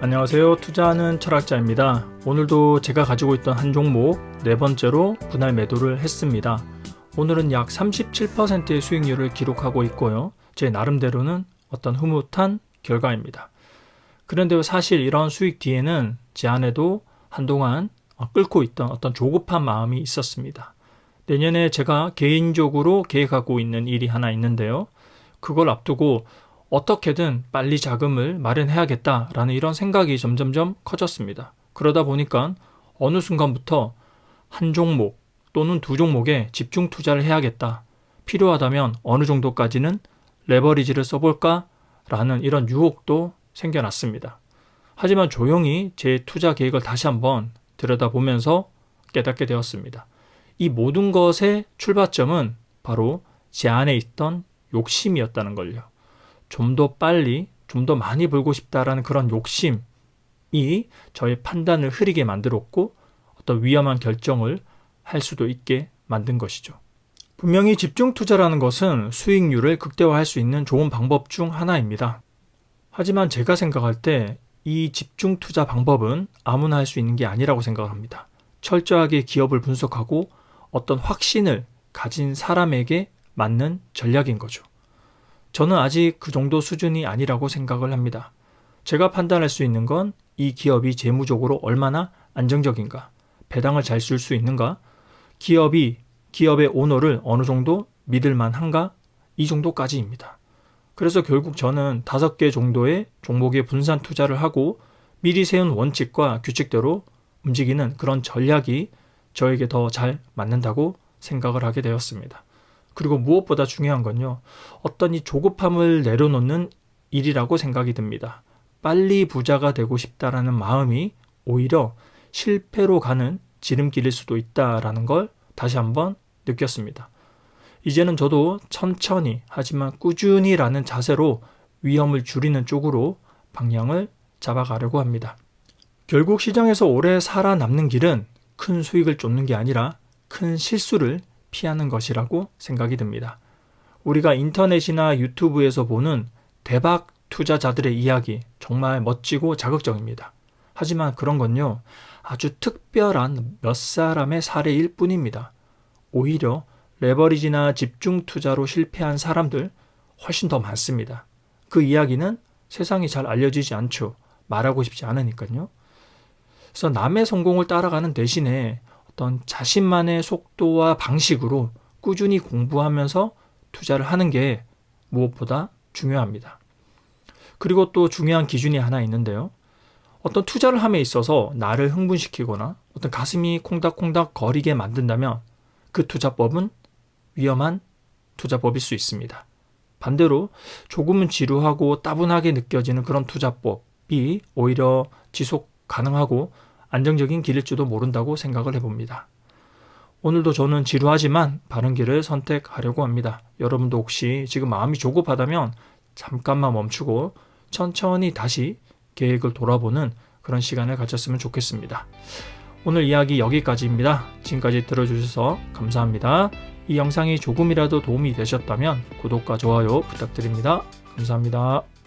안녕하세요. 투자하는 철학자입니다. 오늘도 제가 가지고 있던 한 종목 네 번째로 분할 매도를 했습니다. 오늘은 약 37%의 수익률을 기록하고 있고요. 제 나름대로는 어떤 흐뭇한 결과입니다. 그런데 사실 이런 수익 뒤에는 제 안에도 한동안 끓고 있던 어떤 조급한 마음이 있었습니다. 내년에 제가 개인적으로 계획하고 있는 일이 하나 있는데요. 그걸 앞두고 어떻게든 빨리 자금을 마련해야겠다라는 이런 생각이 점점점 커졌습니다. 그러다 보니까 어느 순간부터 한 종목 또는 두 종목에 집중 투자를 해야겠다. 필요하다면 어느 정도까지는 레버리지를 써볼까라는 이런 유혹도 생겨났습니다. 하지만 조용히 제 투자 계획을 다시 한번 들여다보면서 깨닫게 되었습니다. 이 모든 것의 출발점은 바로 제 안에 있던 욕심이었다는 걸요. 좀 더 빨리, 좀 더 많이 벌고 싶다라는 그런 욕심이 저의 판단을 흐리게 만들었고 어떤 위험한 결정을 할 수도 있게 만든 것이죠. 분명히 집중 투자라는 것은 수익률을 극대화할 수 있는 좋은 방법 중 하나입니다. 하지만 제가 생각할 때 이 집중 투자 방법은 아무나 할 수 있는 게 아니라고 생각을 합니다. 철저하게 기업을 분석하고 어떤 확신을 가진 사람에게 맞는 전략인 거죠. 저는 아직 그 정도 수준이 아니라고 생각을 합니다. 제가 판단할 수 있는 건 이 기업이 재무적으로 얼마나 안정적인가, 배당을 잘 쓸 수 있는가, 기업이 기업의 오너를 어느 정도 믿을 만 한가, 이 정도까지입니다. 그래서 결국 저는 다섯 개 정도의 종목에 분산 투자를 하고 미리 세운 원칙과 규칙대로 움직이는 그런 전략이 저에게 더 잘 맞는다고 생각을 하게 되었습니다. 그리고 무엇보다 중요한 건요. 어떤 이 조급함을 내려놓는 일이라고 생각이 듭니다. 빨리 부자가 되고 싶다라는 마음이 오히려 실패로 가는 지름길일 수도 있다라는 걸 다시 한번 느꼈습니다. 이제는 저도 천천히 하지만 꾸준히라는 자세로 위험을 줄이는 쪽으로 방향을 잡아가려고 합니다. 결국 시장에서 오래 살아남는 길은 큰 수익을 쫓는 게 아니라 큰 실수를 피하는 것이라고 생각이 듭니다. 우리가 인터넷이나 유튜브에서 보는 대박 투자자들의 이야기 정말 멋지고 자극적입니다. 하지만 그런 건요, 아주 특별한 몇 사람의 사례일 뿐입니다. 오히려 레버리지나 집중 투자로 실패한 사람들 훨씬 더 많습니다. 그 이야기는 세상에 잘 알려지지 않죠. 말하고 싶지 않으니까요. 그래서 남의 성공을 따라가는 대신에 어떤 자신만의 속도와 방식으로 꾸준히 공부하면서 투자를 하는 게 무엇보다 중요합니다. 그리고 또 중요한 기준이 하나 있는데요. 어떤 투자를 함에 있어서 나를 흥분시키거나 어떤 가슴이 콩닥콩닥 거리게 만든다면 그 투자법은 위험한 투자법일 수 있습니다. 반대로 조금은 지루하고 따분하게 느껴지는 그런 투자법이 오히려 지속 가능하고 안정적인 길일지도 모른다고 생각을 해봅니다. 오늘도 저는 지루하지만 바른 길을 선택하려고 합니다. 여러분도 혹시 지금 마음이 조급하다면 잠깐만 멈추고 천천히 다시 계획을 돌아보는 그런 시간을 가졌으면 좋겠습니다. 오늘 이야기 여기까지입니다. 지금까지 들어주셔서 감사합니다. 이 영상이 조금이라도 도움이 되셨다면 구독과 좋아요 부탁드립니다. 감사합니다.